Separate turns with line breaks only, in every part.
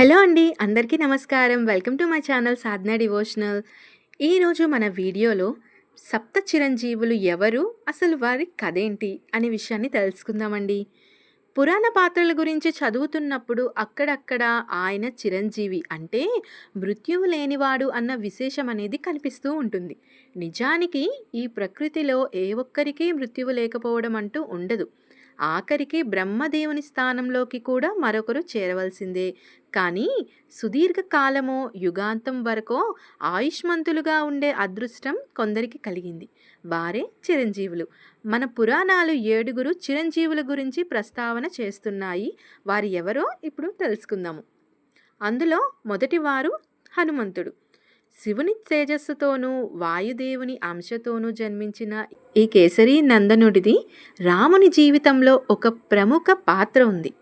Hello అండి అందరికీ నమస్కారం. Welcome to my channel Sadhana devotional. ఈరోజు మన వీడియోలో సప్త చిరంజీవులు ఎవరు అసలు వారి కథ ఏంటి అనే విషయాన్ని తెలుసుకుందామండి. పురాణ పాత్రల గురించి చదువుతున్నప్పుడు అక్కడక్కడ ఆయన చిరంజీవి అంటే మృత్యువు లేనివాడు అన్న విశేషం అనేది కనిపిస్తూ ఉంటుంది. నిజానికి ఈ ప్రకృతిలో ఏ ఒక్కరికి మృత్యువు లేకపోవడం అంటూ ఉండదు. ఆఖరికి బ్రహ్మదేవుని స్థానంలోకి కూడా మరొకరు చేరవలసిందే. కానీ సుదీర్ఘకాలమో యుగాంతం వరకో ఆయుష్మంతులుగా ఉండే అదృష్టం కొందరికి కలిగింది. వారే చిరంజీవులు. మన పురాణాలు ఏడుగురు చిరంజీవుల గురించి ప్రస్తావన చేస్తున్నాయి. వారు ఎవరో ఇప్పుడు తెలుసుకుందాము. అందులో మొదటివారు హనుమంతుడు. శివుని తేజస్సుతోనూ వాయుదేవుని అంశతోనూ జన్మించిన ఈ కేసరి నందనుడిది రాముని జీవితంలో ఒక ప్రముఖ పాత్ర ఉంది.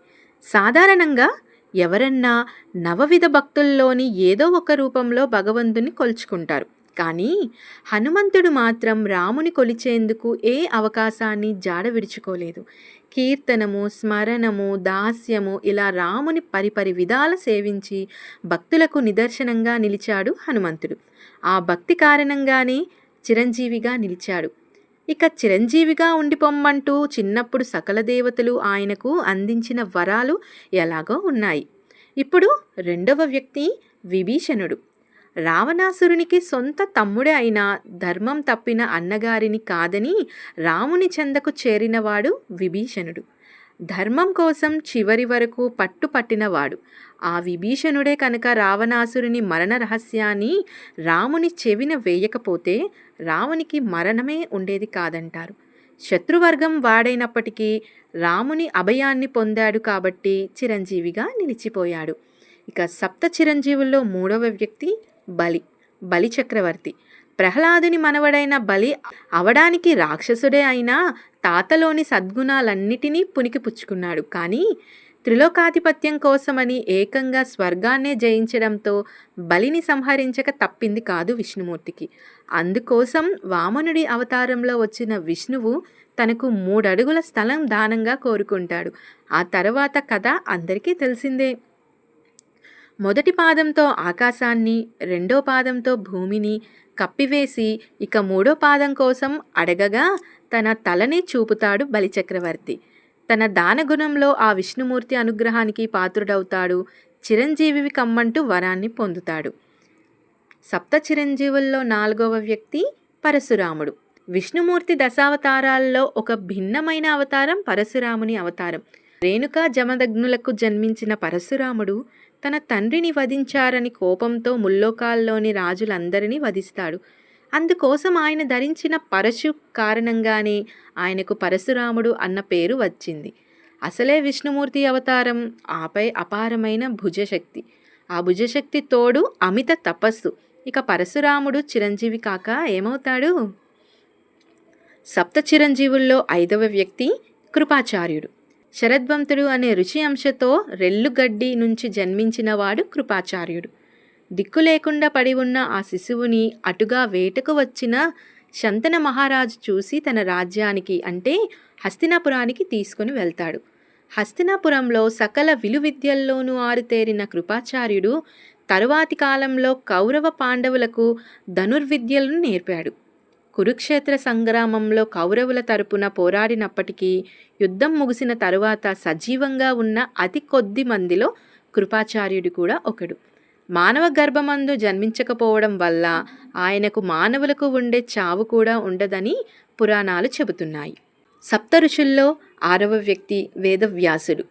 సాధారణంగా ఎవరన్నా నవవిధ భక్తుల్లోని ఏదో ఒక రూపంలో భగవంతుని కొలుచుకుంటారు. కానీ హనుమంతుడు మాత్రం రాముని కొలిచేందుకు ఏ అవకాశాన్ని జాడ విడుచుకోలేదు. కీర్తనము స్మరణము దాస్యము ఇలా రాముని పరిపరి విధాల సేవించి భక్తులకు నిదర్శనంగా నిలిచాడు హనుమంతుడు. ఆ భక్తి కారణంగానే చిరంజీవిగా నిలిచాడు. ఇక చిరంజీవిగా ఉండిపోమ్మంటూ చిన్నప్పుడు సకల దేవతలు ఆయనకు అందించిన వరాలు ఎలాగో ఉన్నాయి. ఇప్పుడు రెండవ వ్యక్తి విభీషణుడు. రావణాసురునికి సొంత తమ్ముడే అయిన ధర్మం తప్పిన అన్నగారిని కాదని రాముని చెందకు చేరినవాడు విభీషణుడు. ధర్మం కోసం చివరి వరకు పట్టుపట్టినవాడు ఆ విభీషణుడే కనుక రావణాసురుని మరణ రహస్యాన్ని రాముని చెవిన వేయకపోతే రామునికి మరణమే ఉండేది కాదంటారు. శత్రువర్గం వాడైనప్పటికీ రాముని అభయాన్ని పొందాడు కాబట్టి చిరంజీవిగా నిలిచిపోయాడు. ఇక సప్త చిరంజీవుల్లో మూడవ వ్యక్తి బలి బలి చక్రవర్తి. ప్రహ్లాదుని మనవడైన బలి అవడానికి రాక్షసుడే అయినా తాతలోని సద్గుణాలన్నిటినీ పుణికిపుచ్చుకున్నాడు. కానీ త్రిలోకాధిపత్యం కోసమని ఏకంగా స్వర్గాన్నే జయించడంతో బలిని సంహరించక తప్పింది కాదు విష్ణుమూర్తికి. అందుకోసం వామనుడి అవతారంలో వచ్చిన విష్ణువు తనకు మూడడుగుల స్థలం దానంగా కోరుకుంటాడు. ఆ తర్వాత కథ అందరికీ తెలిసిందే. మొదటి పాదంతో ఆకాశాన్ని రెండో పాదంతో భూమిని కప్పివేసి ఇక మూడో పాదం కోసం అడగగా తన తలని చూపుతాడు బలిచక్రవర్తి. తన దానగుణంలో ఆ విష్ణుమూర్తి అనుగ్రహానికి పాత్రుడవుతాడు. చిరంజీవి కమ్మంటూ వరాన్ని పొందుతాడు. సప్త చిరంజీవుల్లో నాలుగవ వ్యక్తి పరశురాముడు. విష్ణుమూర్తి దశావతారాల్లో ఒక భిన్నమైన అవతారం పరశురాముని అవతారం. రేణుకా జమదగ్నులకు జన్మించిన పరశురాముడు తన తండ్రిని వధించారని కోపంతో ముల్లోకాల్లోని రాజులందరినీ వధిస్తాడు. అందుకోసం ఆయన ధరించిన పరశు కారణంగానే ఆయనకు పరశురాముడు అన్న పేరు వచ్చింది. అసలే విష్ణుమూర్తి అవతారం ఆపై అపారమైన భుజశక్తి. ఆ భుజశక్తి తోడు అమిత తపస్సు. ఇక పరశురాముడు చిరంజీవి కాక ఏమవుతాడు? సప్త చిరంజీవుల్లో ఐదవ వ్యక్తి కృపాచార్యుడు. శరద్వంతుడు అనే రుచి అంశతో రెల్లుగడ్డి నుంచి జన్మించినవాడు కృపాచార్యుడు. దిక్కు లేకుండా పడి ఉన్న ఆ శిశువుని అటుగా వేటకు వచ్చిన శంతన మహారాజు చూసి తన రాజ్యానికి అంటే హస్తినాపురానికి తీసుకుని వెళ్తాడు. హస్తినాపురంలో సకల విలువిద్యల్లోనూ ఆరుతేరిన కృపాచార్యుడు తరువాతి కాలంలో కౌరవ పాండవులకు ధనుర్విద్యలను నేర్పాడు. కురుక్షేత్ర సంగ్రామంలో కౌరవుల తరపున పోరాడినప్పటికీ యుద్ధం ముగిసిన తరువాత సజీవంగా ఉన్న అతి కొద్ది మందిలో కృపాచార్యుడు కూడా ఒకడు. మానవ గర్భమందు జన్మించకపోవడం వల్ల ఆయనకు మానవులకు ఉండే చావు కూడా ఉండదని పురాణాలు చెబుతున్నాయి. సప్త ఋషుల్లో ఆరవ వ్యక్తి వేదవ్యాసుడు.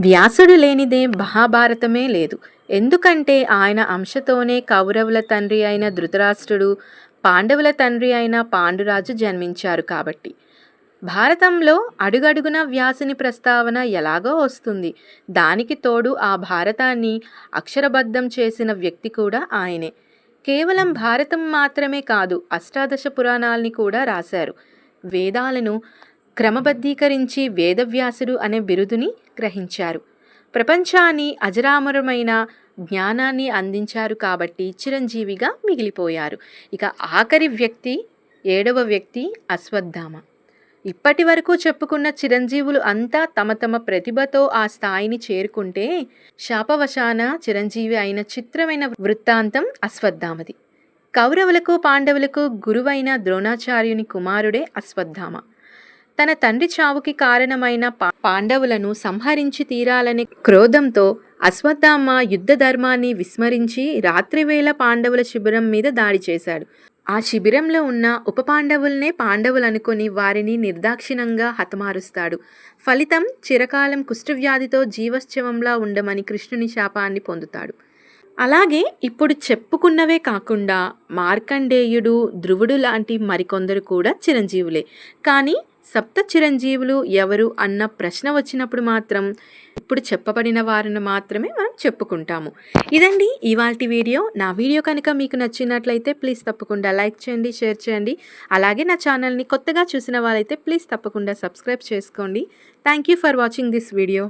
వ్యాసుడు లేనిదే మహాభారతమే లేదు. ఎందుకంటే ఆయన అంశతోనే కౌరవుల తండ్రి అయిన ధృతరాష్ట్రుడు పాండవుల తండ్రి అయిన పాండురాజు జన్మించారు కాబట్టి. భారతంలో అడుగడుగున వ్యాసుని ప్రస్తావన ఎలాగో వస్తుంది. దానికి తోడు ఆ భారతాన్ని అక్షరబద్ధం చేసిన వ్యక్తి కూడా ఆయనే. కేవలం భారతం మాత్రమే కాదు అష్టాదశ పురాణాల్ని కూడా రాశారు. వేదాలను క్రమబద్ధీకరించి వేదవ్యాసుడు అనే బిరుదుని గ్రహించారు. ప్రపంచాన్ని అజరామరమైన జ్ఞానాన్ని అందించారు కాబట్టి చిరంజీవిగా మిగిలిపోయారు. ఇక ఆఖరి వ్యక్తి ఏడవ వ్యక్తి అశ్వత్థామ. ఇప్పటి వరకు చెప్పుకున్న చిరంజీవులు అంతా తమ తమ ప్రతిభతో ఆ స్థాయిని చేరుకుంటే శాపవశాన చిరంజీవి అయిన చిత్రమైన వృత్తాంతం అశ్వత్థామది. కౌరవులకు పాండవులకు గురువైన ద్రోణాచార్యుని కుమారుడే అశ్వత్థామ. తన తండ్రి చావుకి కారణమైన పాండవులను సంహరించి తీరాలనే క్రోధంతో అశ్వత్థామ యుద్ధ ధర్మాన్ని విస్మరించి రాత్రివేళ పాండవుల శిబిరం మీద దాడి చేశాడు. ఆ శిబిరంలో ఉన్న ఉప పాండవుల్నే పాండవులు అనుకుని వారిని నిర్దాక్షిణంగా హతమారుస్తాడు. ఫలితం చిరకాలం కుష్ఠవ్యాధితో జీవశ్చవంలా ఉండమని కృష్ణుని శాపాన్ని పొందుతాడు. అలాగే ఇప్పుడు చెప్పుకున్నవే కాకుండా మార్కండేయుడు ధ్రువుడు లాంటి మరికొందరు కూడా చిరంజీవులే. కానీ సప్త చిరంజీవులు ఎవరు అన్న ప్రశ్న వచ్చినప్పుడు మాత్రం ఇప్పుడు చెప్పబడిన వారిని మాత్రమే మనం చెప్పుకుంటాము. ఇదండి ఇవాల్టి వీడియో. నా వీడియో కనుక మీకు నచ్చినట్లయితే ప్లీజ్ తప్పకుండా లైక్ చేయండి షేర్ చేయండి. అలాగే నా ఛానల్ని కొత్తగా చూసిన వాళ్ళైతే ప్లీజ్ తప్పకుండా సబ్స్క్రైబ్ చేసుకోండి. Thank you for watching this video.